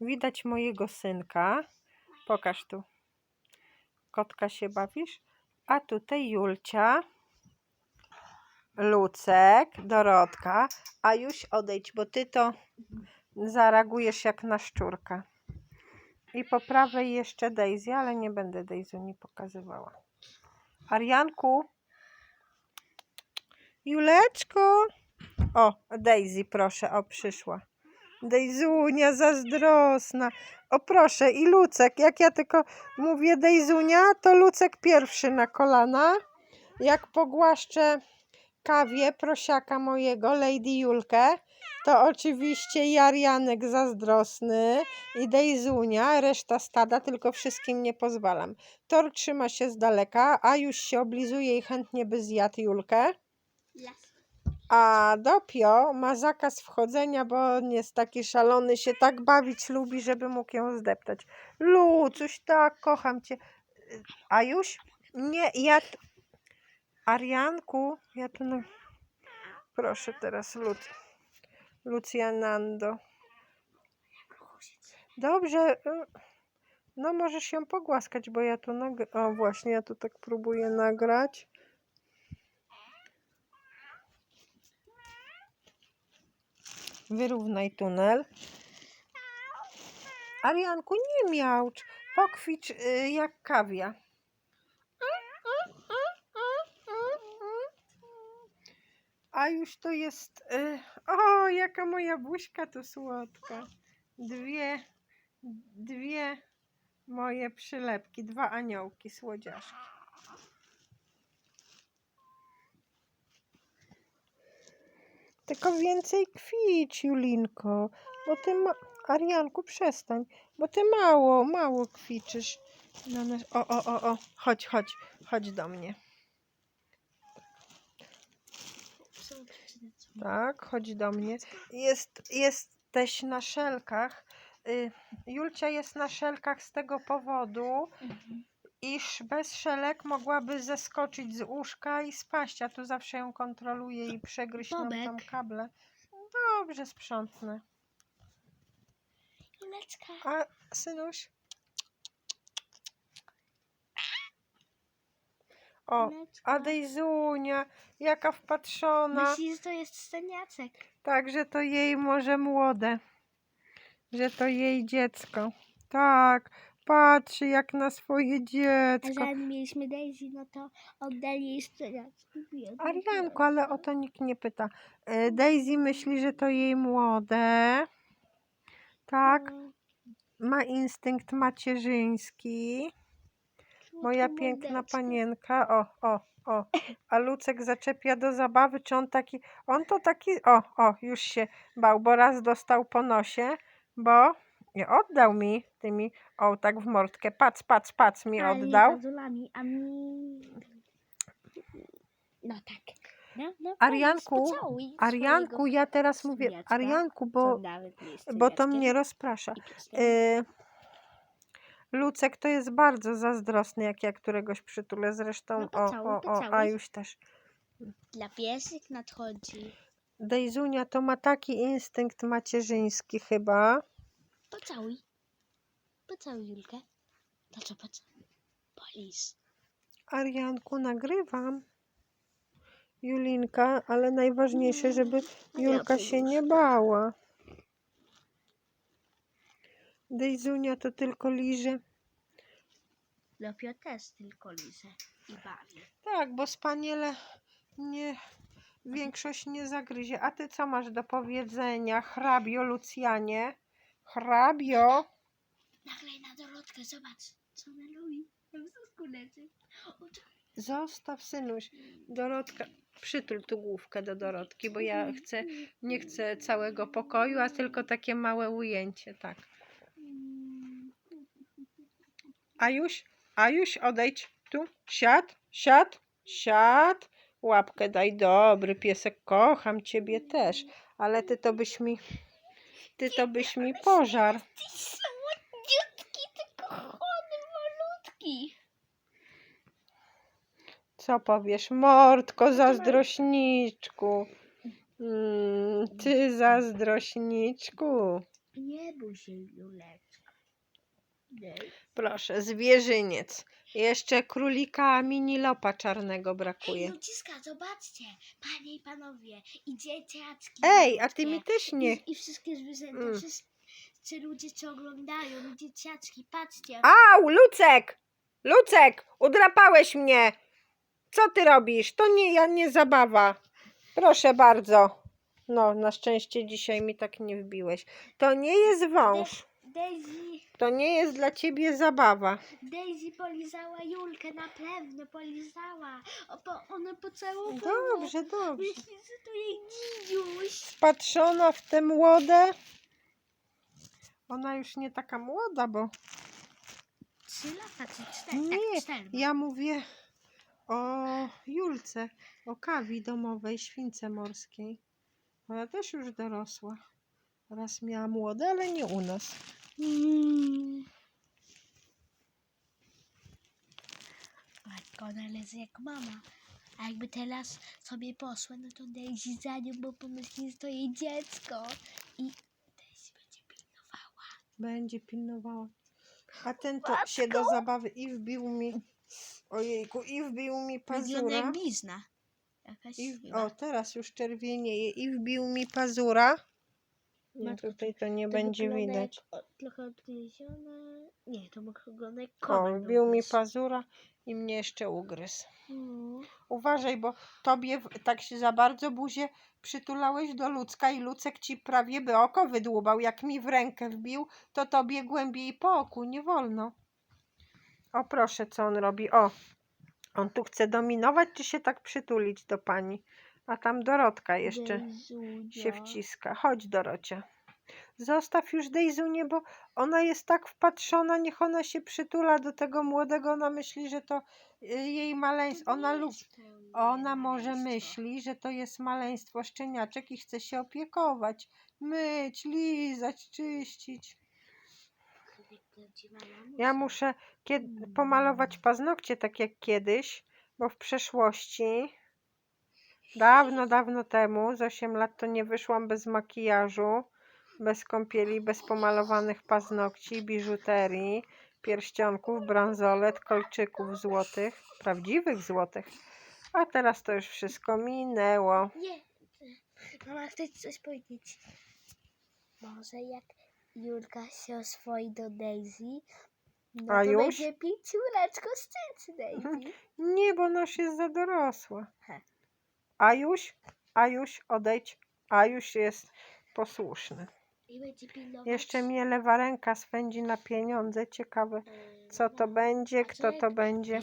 Widać mojego synka. Pokaż tu. Kotka się bawisz? A tutaj Julcia. Lucek, Dorotka. A już odejdź, bo ty to zareagujesz jak na szczurka. I po prawej jeszcze Daisy, ale nie będę Daisy nie pokazywała. Arianku. Juleczko. O, Daisy, proszę, o, przyszła. Dejzunia zazdrosna. O proszę, i Lucek. Jak ja tylko mówię Dejzunia, to Lucek pierwszy na kolana. Jak pogłaszczę kawie prosiaka mojego, Lady Julkę, to oczywiście Jarianek zazdrosny i Dejzunia, reszta stada, tylko wszystkim nie pozwalam. Tor trzyma się z daleka, a już się oblizuje i chętnie by zjadł Julkę. Las. A Dopio ma zakaz wchodzenia, bo on jest taki szalony, się tak bawić lubi, żeby mógł ją zdeptać. Lucuś, tak, kocham cię. A już? Nie, ja... t- Arianku, ja tu... No... Proszę teraz, Luc... Lucjanando. Dobrze, y, no możesz się pogłaskać, bo ja tu nag... O, właśnie, ja tu tak próbuję nagrać. Wyrównaj tunel. Arianku, nie miałcz. Pokwicz y, jak kawia. A już to jest... Y, o, jaka moja buźka tu słodka. Dwie, dwie moje przylepki, dwa aniołki słodziaszki. Tylko więcej kwicz, Julinko, bo ty ma... Arianku, przestań, bo ty mało, mało kwiczysz. Na nas... O, o, o, o, chodź, chodź, chodź do mnie. Tak, chodź do mnie. Jest, jesteś na szelkach. Y, Julcia jest na szelkach z tego powodu, iż bez szelek mogłaby zeskoczyć z łóżka i spaść, a tu zawsze ją kontroluje i przegryźć nam tam kable. Dobrze sprzątnę. Juleczka. A synuś? O, a Dejzunia, jaka wpatrzona. Myślisz, że to jest sceniacek. Tak, że to jej może młode. Że to jej dziecko. Tak, patrzy jak na swoje A dziecko. zanim mieliśmy Daisy, no to oddali jej sceniacek. Arianko, ale o to nikt nie pyta. E, Daisy myśli, że to jej młode. Tak, ma instynkt macierzyński. Moja piękna panienka. O, o, o. A Lucek zaczepia do zabawy, czy on taki. On to taki. O, o, już się bał, bo raz dostał po nosie, bo nie oddał mi tymi. O, tak w mordkę. Pac, pac, pac mi oddał. a mi... No tak. No, no, Arianku, Arianku, ja teraz mówię. Arianku, bo, bo to mnie rozprasza. Y, Lucek to jest bardzo zazdrosny, jak ja któregoś przytulę. Zresztą, No o, pocałuj, o, o, a pocałuj. już też. Dla piesek nadchodzi. Dejzunia to ma taki instynkt macierzyński chyba. Pocałuj. Pocałuj Julkę. To co pocałuj? Polis. Arianku, nagrywam. Julinka, ale najważniejsze, żeby No ja Julka się nie bała. Dejzunia to tylko liże. Dopio też tylko lizę i bawi. Tak, bo spaniele nie, większość nie zagryzie. A ty co masz do powiedzenia, hrabio Lucjanie? Hrabio? Naglej na Dorotkę, zobacz, co ona lubi. Leży. O, czekaj. Zostaw, synuś. Dorotka, przytul tu główkę do Dorotki, bo ja chcę, nie chcę całego pokoju, a tylko takie małe ujęcie, tak. Mm, A już, a już odejdź tu, siad, siad, siad. Łapkę daj, dobry piesek, kocham ciebie też, ale ty to byś mi, ty to byś mi pożar. Ty słodziutki, ty kochany malutki. Co powiesz, mordko, zazdrośniczku. Mm, ty zazdrośniczku. Nie bój się, Juleczka. Proszę, zwierzyniec. Jeszcze królika minilopa czarnego brakuje. ludziska, zobaczcie, panie i panowie, i dzieciaczki. Ej, a ty mi też nie. I, i wszystkie zwierzęta, Mm. wszyscy ludzie, co oglądają, i dzieciaczki, patrzcie. Au, Lucek! Lucek, udrapałeś mnie! Co ty robisz? To nie ja, nie zabawa. Proszę bardzo. No, na szczęście dzisiaj mi tak nie wbiłeś. To nie jest wąż. Daisy, To nie jest dla ciebie zabawa. Daisy polizała Julkę, na pewno polizała. O, po, ona pocałowała. Dobrze, dobrze. Myśli, że to jej dzidziuś. Patrzona w tę młodę. Ona już nie taka młoda, bo Trzy lata czy cztery? Nie, tak, cztery. ja mówię o Julce, o kawi domowej, śwince morskiej. Ona też już dorosła. Raz miała młode, ale nie u nas. Matko, ona leży jak mama. A jakby teraz sobie poszła, no to Daisy za nią, bo pomyśli, że to jej dziecko. I Daisy będzie pilnowała. Będzie pilnowała. A ten to się do zabawy i wbił mi, ojejku, i wbił mi Wygląda pazura. jak blizna. Jakaś I, w- chyba. o, teraz już czerwienieje i wbił mi pazura. Nie, Matko, tutaj to nie będzie widać. O, trochę odgryzione. Nie, to jak O, wbił mi pazura i mnie jeszcze ugryzł. Mm. Uważaj, bo tobie w- tak się za bardzo buzię przytulałeś do ludzka i Lucek ci prawie by oko wydłubał. Jak mi w rękę wbił, to tobie głębiej po oku, nie wolno. O proszę, co on robi. O, on tu chce dominować, czy się tak przytulić do pani? A tam Dorotka jeszcze Dejzunia. się wciska. Chodź, Dorocia. Zostaw już Dejzunię, bo ona jest tak wpatrzona, niech ona się przytula do tego młodego. Ona myśli, że to y, jej maleństwo. Ona lubi. Ona może myśli, że to jest maleństwo szczeniaczek i chce się opiekować, myć, lizać, czyścić. Ja muszę kied- pomalować paznokcie tak jak kiedyś, bo w przeszłości, dawno, dawno temu, z 8 lat to nie wyszłam bez makijażu, bez kąpieli, bez pomalowanych paznokci, biżuterii, pierścionków, bransolet, kolczyków złotych, prawdziwych złotych. A teraz to już wszystko minęło. Nie. Mama chce ci coś powiedzieć. Może jak Julka się oswoi do Daisy, no A to już? będzie pić ciureczko z Daisy. Nie, bo nasz jest za dorosła. He. Ajuś, Ajuś, odejdź. Ajuś jest posłuszny. Jeszcze mnie lewa ręka spędzi na pieniądze. Ciekawe, co to no, będzie, kto to będzie.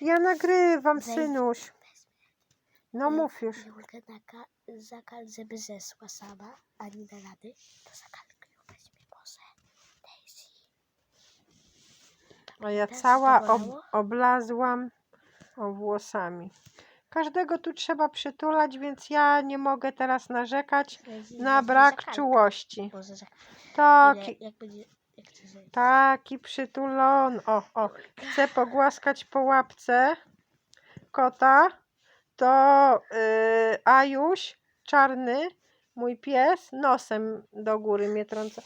Ja nagrywam, synuś. No mów już. Żeby zesła sama, a nie da rady, to ją weźmie kosę. Daisy. A ja cała ob oblazłam o włosami. Każdego tu trzeba przytulać, więc ja nie mogę teraz narzekać na brak czułości. Za Taki, przytulon. O, o. Chcę pogłaskać po łapce kota. To yy, Ajuś, czarny, mój pies, nosem do góry mnie trąca.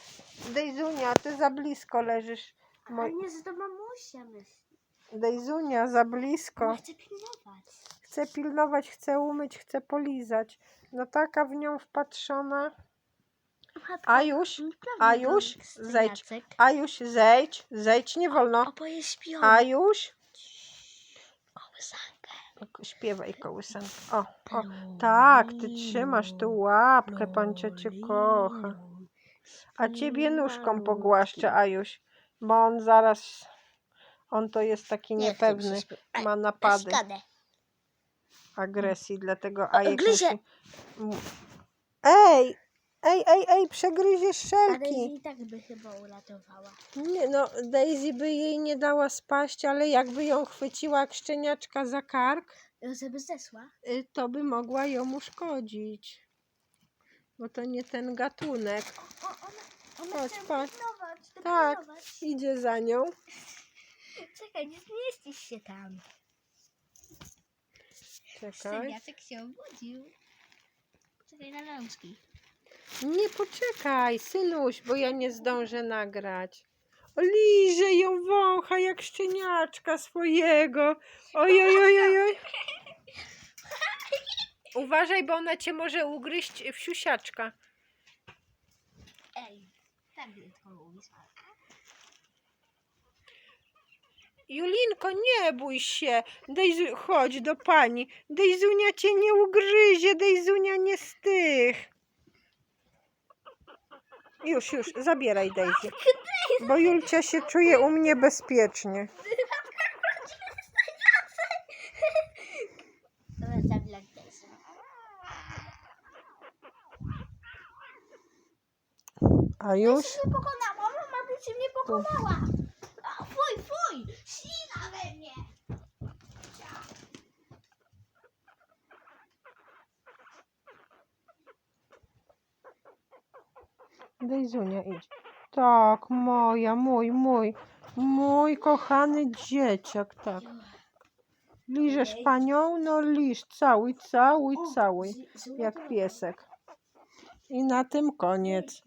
Dejzunia, ty za blisko leżysz. A Moj... nie, że to mamusia myśli. Dejzunia, za blisko. Ona chce pilnować. Chcę pilnować, chcę umyć, chcę polizać. No taka w nią wpatrzona. Naprawdę Ajuś, to jest zejdź. Jacek. Ajuś, zejdź, zejdź, nie wolno. Oboje śpią. Ajuś, Kołysankę. Śpiewaj kołysankę. O, o, tak, ty trzymasz tu łapkę, pancia cię kocha. A ciebie nóżką pogłaszczę, Ajuś, bo on zaraz, on to jest taki Nie, niepewny, ma napady. Agresji, dlatego Ajek gryzie. musi... mu- Ej, ej, ej, ej, przegryziesz A Daisy szelki. i tak by chyba uratowała. Nie, no, Daisy by jej nie dała spaść, ale jakby ją chwyciła jak szczeniaczka za kark, Żeby zesła. y, to by mogła ją uszkodzić. Bo to nie ten gatunek. O, ona, ona Chodź, chce patrz. pilnować, Tak. Idzie za nią. Czekaj, nie zmieścisz się tam. Czekaj. Szczeniaczek się obudził. Czekaj na rączki. Nie, poczekaj, synuś, bo ja nie zdążę nagrać. O, liże ją wącha jak szczeniaczka swojego. Oj, oj, oj, oj, oj. Uważaj, bo ona cię może ugryźć w siusiaczka. Ej, tak brzydko mówisz. Julinko, nie bój się. Dejzu, chodź do pani. Dejzunia cię nie ugryzie, Dejzunia nie z tych. Już, już, zabieraj Dejzy. Bo Julcia się czuje u mnie bezpiecznie. A już? mnie pokonała, mama, ty się mnie pokonała. Fuj, fuj, ślina we mnie. Dejzunia idź. Tak, moja, mój, mój, mój kochany dzieciak, tak. Liżesz panią? No liż, całuj, całuj, całuj, jak piesek. I na tym koniec.